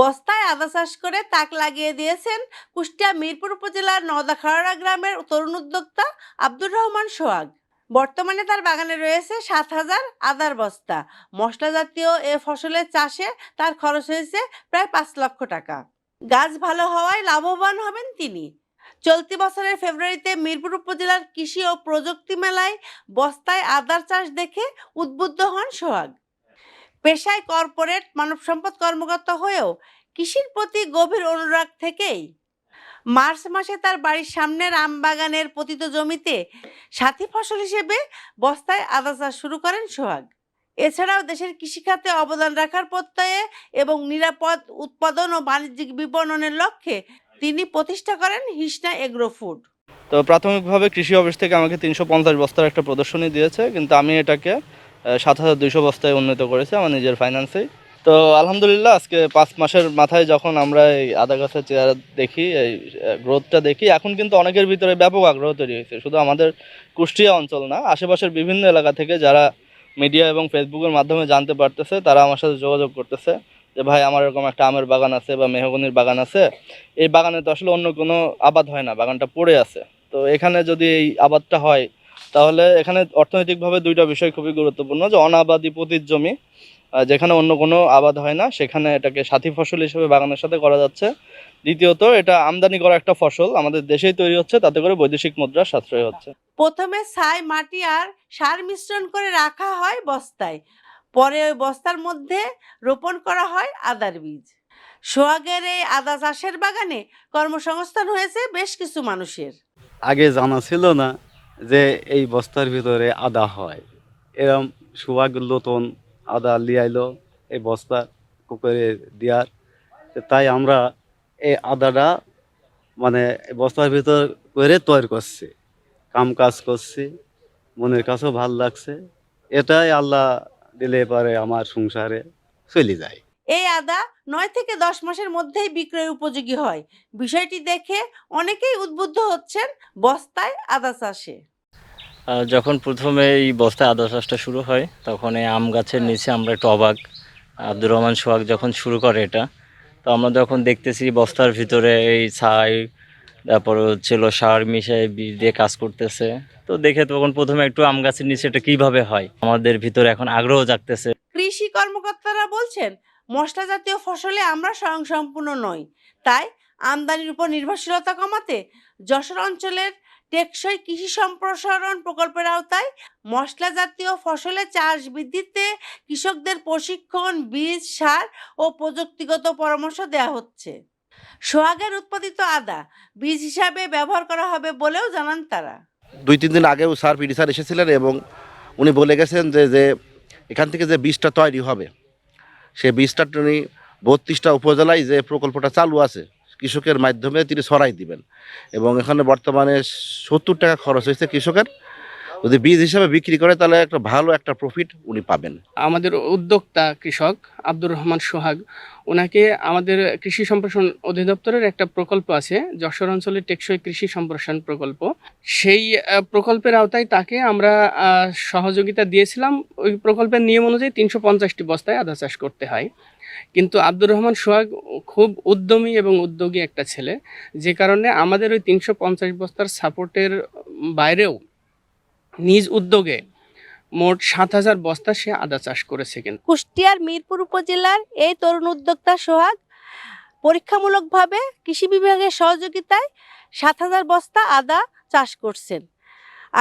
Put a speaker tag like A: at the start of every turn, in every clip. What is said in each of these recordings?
A: বস্তায় আদা চাষ করে তাক লাগিয়ে দিয়েছেন কুষ্টিয়া মিরপুর উপজেলার নওদাখাড়া গ্রামের তরুণ উদ্যোক্তা আব্দুর রহমান সোহাগ। বর্তমানে তার বাগানে রয়েছে সাত হাজার আদার বস্তা। মশলা জাতীয় এ ফসলের চাষে তার খরচ হয়েছে প্রায় পাঁচ লক্ষ টাকা। গাছ ভালো হওয়ায় লাভবান হবেন তিনি। চলতি বছরের ফেব্রুয়ারিতে মিরপুর উপজেলার কৃষি ও প্রযুক্তি মেলায় বস্তায় আদার চাষ দেখে উদ্বুদ্ধ হন সোহাগ। পেশায় কর্পোরেট মানব সম্পদ কর্মকর্তা হয়েও কৃষির প্রতি গভীর অনুরাগ থেকেই। মার্চ মাসে তার বাড়ির সামনের আম বাগানের পতিত জমিতে সাথী ফসল হিসেবে বস্তায় আদা চাষ শুরু করেন সোহাগ। এছাড়াও দেশের কৃষিখাতে অবদান রাখার প্রত্যয়ে এবং নিরাপদ উৎপাদন ও বাণিজ্যিক বিপণনের লক্ষ্যে তিনি প্রতিষ্ঠা করেন হিসনা এগ্রো ফুড।
B: তো প্রাথমিকভাবে কৃষি অফিস থেকে আমাকে তিনশো পঞ্চাশ বস্তার একটা প্রদর্শনী দিয়েছে, কিন্তু আমি এটাকে সাত হাজার দুইশো বস্তায় উন্নীত করেছে আমার নিজের ফাইন্যান্সেই তো আলহামদুলিল্লাহ, আজকে পাঁচ মাসের মাথায় যখন আমরা এই আদা গাছের চেয়ারা দেখি, এই গ্রোথটা দেখি, এখন কিন্তু অনেকের ভিতরে ব্যাপক আগ্রহ তৈরি হয়েছে। শুধু আমাদের কুষ্টিয়া অঞ্চল না, আশেপাশের বিভিন্ন এলাকা থেকে যারা মিডিয়া এবং ফেসবুকের মাধ্যমে জানতে পারতেছে, তারা আমার সাথে যোগাযোগ করতেছে যে, ভাই, আমার এরকম একটা আমের বাগান আছে বা মেহগনির বাগান আছে। এই বাগানে তো আসলে অন্য কোনো আবাদ হয় না, বাগানটা পড়ে আছে। তো এখানে যদি এই আবাদটা হয় তাহলে এখানে অর্থনৈতিকভাবে দুইটা বিষয় খুবই গুরুত্বপূর্ণ যে অনাবাদি পতির জমি যেখানে অন্য কোনো আবাদ হয় না সেখানে এটাকে সাথী ফসল হিসেবে বাগানের সাথে করা যাচ্ছে। দ্বিতীয়ত এটা আমদানি করা একটা ফসল আমাদের দেশেই তৈরি হচ্ছে তাতে করে বৈদেশিক মুদ্রা সাশ্রয় হচ্ছে।
A: প্রথমে ছাই মাটি আর সার মিশ্রণ করে রাখা হয় বস্তায় পরে ওই বস্তার মধ্যে রোপণ করা হয় আদার বীজ। সোহাগের এই আদা চাষের বাগানে কর্মসংস্থান হয়েছে বেশ কিছু মানুষের।
C: আগে জানা ছিল না যে এই বস্তার ভিতরে আদা হয়। এরম সুভাগ নতুন আদা লিয়াইলো এই বস্তা কুকুরে দেওয়ার তাই আমরা এই আদাটা মানে বস্তার ভিতর করে তৈরি করছি কাম কাজ করছি, মনের কাছেও ভালো লাগছে। এটাই আল্লাহ দিলে পারে আমার সংসারে চলে যায়।
A: এই আদা নয় থেকে দশ মাসের মধ্যেই বিক্রয় উপযোগী হয়। বিষয়টি দেখে অনেকেই উদ্বুদ্ধ হচ্ছেন বস্তায় আদা চাষে।
D: যখন প্রথমে এই বস্তায় আদা চাষটা শুরু হয় তখন এই আম গাছের নিচে আমরা একটু অবাক। আব্দুর রহমান সোহাগ যখন শুরু করে এটা তো আমরা যখন দেখতেছি বস্তার ভিতরে এই ছাই তারপর হচ্ছিল সার মিশাই বীজ দিয়ে কাজ করতেছে তো দেখে তখন প্রথমে একটু আম গাছের নিচে এটা কীভাবে হয়? আমাদের ভিতরে এখন আগ্রহ জাগতেছে।
A: কৃষি কর্মকর্তারা বলছেন মশলা জাতীয় ফসলে আমরা স্বয়ংসম্পূর্ণ নই। তাই আমদানির উপর নির্ভরশীলতা কমাতে যশোর অঞ্চলের টেকসই কৃষি সম্প্রসারণ প্রকল্পের আওতায় মশলা জাতীয় ফসলের চাষ বৃদ্ধিতে কৃষকদের প্রশিক্ষণ, বীজ, সার ও প্রযুক্তিগত পরামর্শ দেওয়া হচ্ছে। সোহাগের উৎপাদিত আদা বীজ হিসাবে ব্যবহার করা হবে বলেও জানান তারা।
E: দুই, তিন দিন আগেও স্যার পিডি স্যার এসেছিলেন এবং উনি বলে গেছেন যে যে এখান থেকে যে বীজটা তৈরি হবে সেই বীজটা উনি বত্রিশটা উপজেলায় যে প্রকল্পটা চালু আছে, কৃষকের মাধ্যমে তিনি সরাই দিবেন। এবং এখানে বর্তমানে সত্তর টাকা খরচ হয়েছে কৃষকের। যদি বীজ হিসাবে বিক্রি করে, তাহলে একটা ভালো একটা প্রফিট উনি পাবেন।
F: আমাদের উদ্যোক্তা কৃষক আব্দুর রহমান সোহাগ, ওনাকে আমাদের কৃষি সম্প্রসারণ অধিদপ্তরের একটা প্রকল্প আছে, যশোর অঞ্চলের টেকসই কৃষি সম্প্রসারণ প্রকল্প। সেই প্রকল্পের আওতায় তাকে আমরা সহযোগিতা দিয়েছিলাম। ওই প্রকল্পের নিয়ম অনুযায়ী তিনশো পঞ্চাশটি বস্তায় আদা চাষ করতে হয়। কিন্তু আব্দুর রহমান সোহাগ খুব উদ্যমী এবং উদ্যোগী একটা ছেলে। যে কারণে আমাদের ওই তিনশো পঞ্চাশ বস্তার সাপোর্টের বাইরেও নিজ উদ্যোগে মোট সাত হাজার বস্তা সে আদা চাষ করেছে কিন্তু।
A: কুষ্টিয়ার মিরপুর উপজেলার এই তরুণ উদ্যোক্তা সোহাগ পরীক্ষামূলকভাবে কৃষি বিভাগের সহযোগিতায় সাত হাজার বস্তা আদা চাষ করছেন।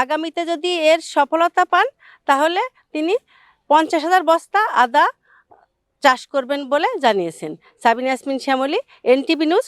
A: আগামীতে যদি এর সফলতা পান, তাহলে তিনি পঞ্চাশ হাজার বস্তা আদা চাষ করবেন বলে জানিয়েছেন। Sabina Yasmin Shyamoli, NTV news